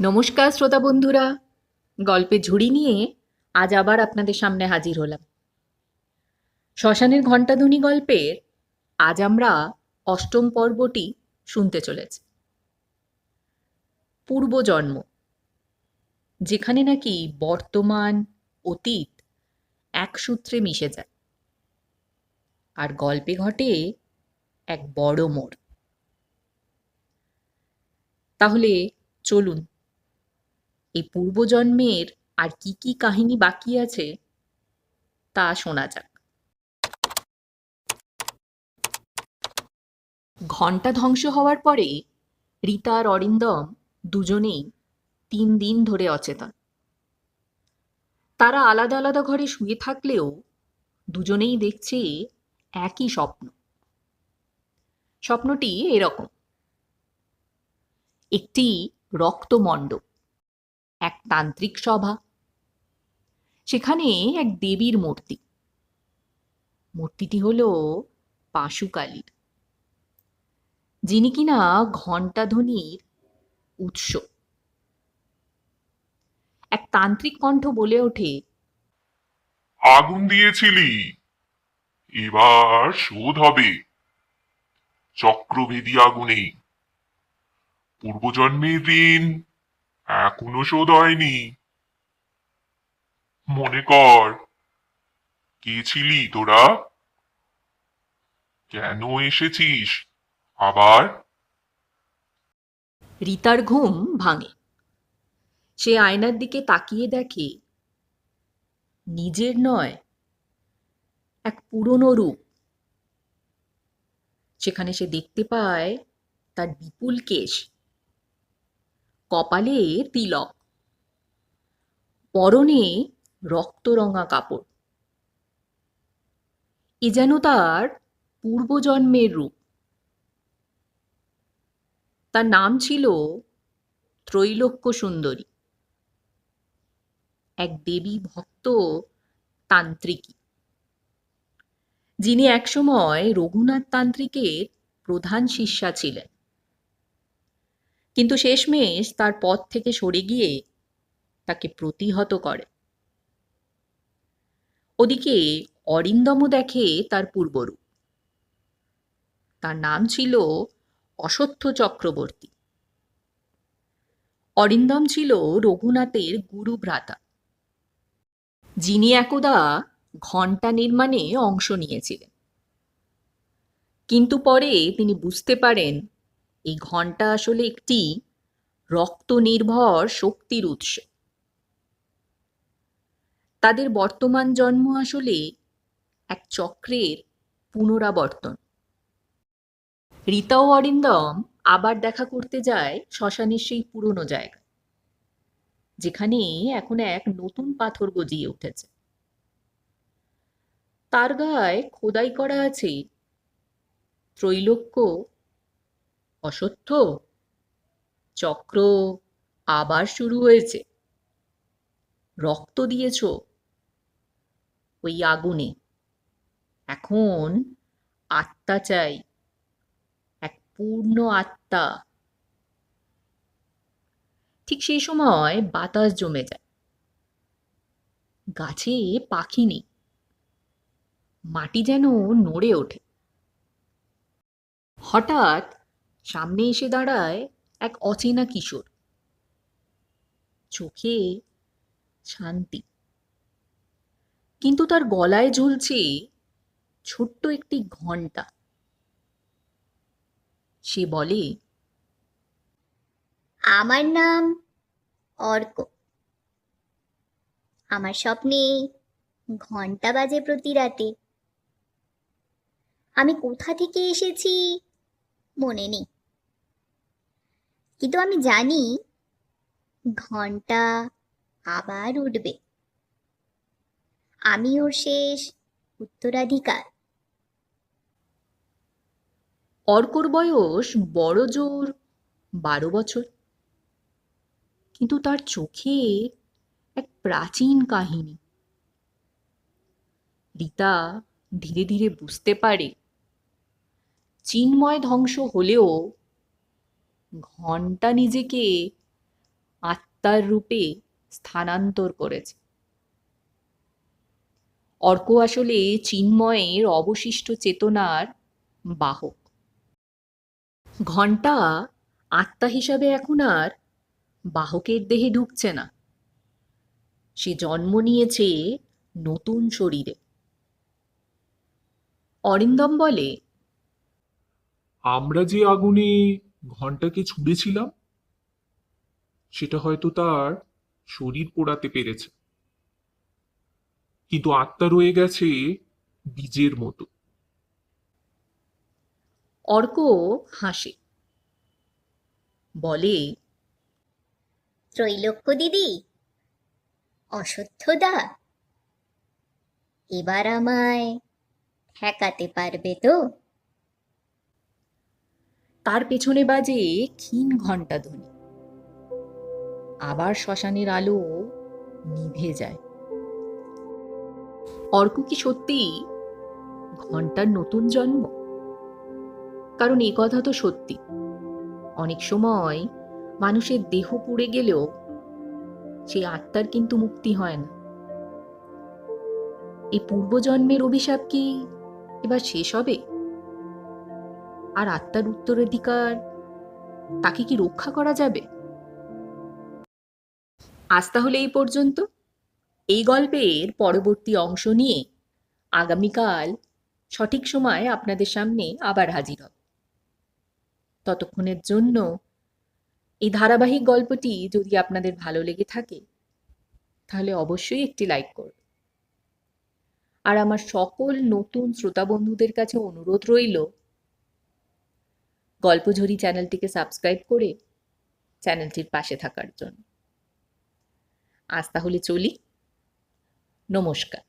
নমস্কার, শ্রোতা বন্ধুরা। গল্পের ঝুড়ি নিয়ে আজ আবার আপনাদের সামনে হাজির হলাম। শ্মশানের ঘণ্টাধ্বনি গল্পের আজ আমরা অষ্টম পর্বটি শুনতে চলেছি। পূর্বজন্ম, যেখানে নাকি বর্তমান, অতীত এক সূত্রে মিশে যায়। আর গল্পে ঘটে এক বড় মোড়। তাহলে চলুন এই পূর্বজন্মের আর কি কি কাহিনী বাকি আছে, তা শোনা যাক। ঘণ্টা ধ্বংস হওয়ার পরে রীতা আর অরিন্দম দুজনেই তিন দিন ধরে অচেতন। তারা আলাদা আলাদা ঘরে শুয়ে থাকলেও দুজনেই দেখছে একই স্বপ্ন। স্বপ্নটি এরকম। একটি রক্তমণ্ডপ। এক তান্ত্রিক সভা। সেখানে এক দেবীর মূর্তি। মূর্তিটি হল পাশুকালীর যিনি কিনা ঘণ্টাধ্বনির উৎস। এক তান্ত্রিক কণ্ঠ বলে ওঠে, আগুন দিয়েছিলি, এবার শোধ হবে। চক্রভেদী আগুনে, পূর্বজন্মের ঋণ এখনও শোধ হয়নি। মনে কর, কে ছিলি তোরা? কেন এসেছিস? আবার? রীতার ঘুম ভাঙে। সে আয়নার দিকে তাকিয়ে দেখে নিজের নয়, এক পুরনো রূপ। সেখানে সে দেখতে পায় তার বিপুল কেশ। কপালে তিলক। পরনে রক্তরঙা কাপড়। এ যেন তার পূর্বজন্মের রূপ। তার নাম ছিল ত্রৈলোক্য সুন্দরী। এক দেবী ভক্ত তান্ত্রিকী। যিনি একসময় রঘুনাথ তান্ত্রিকের প্রধান শিষ্যা ছিলেন। কিন্তু শেষমেশ তার পথ থেকে সরে গিয়ে তাকে প্রতিহত করে। ওদিকে অরিন্দম দেখে তার পূর্বরূপ। তার নাম ছিল অসত্য চক্রবর্তী। অরিন্দম ছিল রঘুনাথের গুরু ভ্রাতা যিনি একদা ঘণ্টা নির্মাণে অংশ নিয়েছিলেন। কিন্তু পরে তিনি বুঝতে পারেন এই ঘণ্টা আসলে একটি রক্ত নির্ভর শক্তির উৎস। তাদের বর্তমান জন্ম আসলে এক চক্রের পুনরাবর্তন। রীতা ও অরিন্দম আবার দেখা করতে যায় শ্মশানের সেই পুরনো জায়গা যেখানে এখন এক নতুন পাথর গজিয়ে উঠেছে। তার গায়ে খোদাই করা আছে ত্রৈলোক্য অসত্য? চক্র আবার শুরু হয়েছে। রক্ত দিয়েছ? ওই আগুনে। এখন আত্মা চাই। এক পূর্ণ আত্মা। ঠিক সেই সময় বাতাস জমে যায়। গাছে পাখি নেই। মাটি যেন নড়ে ওঠে। হঠাৎ সামনে এসে দাঁড়ায় এক অচেনা কিশোর। চোখে শান্তি। কিন্তু তার গলায় ঝুলছে ছোট্ট একটি ঘণ্টা। সে বলে, আমার নাম অর্ক। আমার স্বপ্নে ঘণ্টা বাজে প্রতি রাতে। আমি কোথা থেকে এসেছি মনে নেই। কিন্তু আমি জানি ঘণ্টা আবার উঠবে। আমি ওর শেষ উত্তরাধিকার। অর্কর বয়স বড় জোর, বারো বছর। কিন্তু তার চোখে এক প্রাচীন কাহিনী। রীতা ধীরে ধীরে বুঝতে পারে, চিন্ময় ধ্বংস হলেও ঘণ্টা নিজেকে আত্মার রূপে স্থানান্তর করেছে। অর্ক আসলে চিন্ময়ের অবশিষ্ট চেতনার বাহক। ঘণ্টা আত্মা হিসাবে এখন আর বাহকের দেহে ঢুকছে না। সে জন্ম নিয়েছে নতুন শরীরে। অরিন্দম বলে, আমরা যে আগুনে ঘন্টাকে ছুঁড়েছিলাম? সেটা হয়তো তার শরীর পোড়াতে পেরেছে। কিন্তু আত্মা রয়ে গেছে বীজের মতো। অর্ক হাসে। বলে ত্রৈলোক্য দিদি অশ্বত্থদা এবার আমায় ঠেকাতে পারবে তো? তার পেছনে বাজে ক্ষীণ ঘণ্টা ধ্বনি। আবার শ্মশানের আলো নিভে যায়। অর্ক কি সত্যি ঘণ্টার নতুন জন্ম? কারণ এ কথা তো সত্যি। অনেক সময় মানুষের দেহ পুড়ে গেলেও সেই আত্মার কিন্তু মুক্তি হয় না। এই পূর্বজন্মের অভিশাপ কি এবার শেষ হবে? আর আত্মার উত্তরাধিকার, তাকে কি রক্ষা করা যাবে? আজ তাহলে এই পর্যন্ত। এই গল্পের পরবর্তী অংশ নিয়ে আগামীকাল সঠিক সময় আপনাদের সামনে আবার হাজির হব। ততক্ষণের জন্য এই ধারাবাহিক গল্পটি যদি আপনাদের ভালো লেগে থাকে, তাহলে অবশ্যই একটি লাইক করুন। আর আমার সকল নতুন শ্রোতা বন্ধুদের কাছে অনুরোধ রইল গল্পঝরি চ্যানেলটিকে সাবস্ক্রাইব করে চ্যানেলটির পাশে থাকার জন্য। আজ তাহলে চলি। নমস্কার।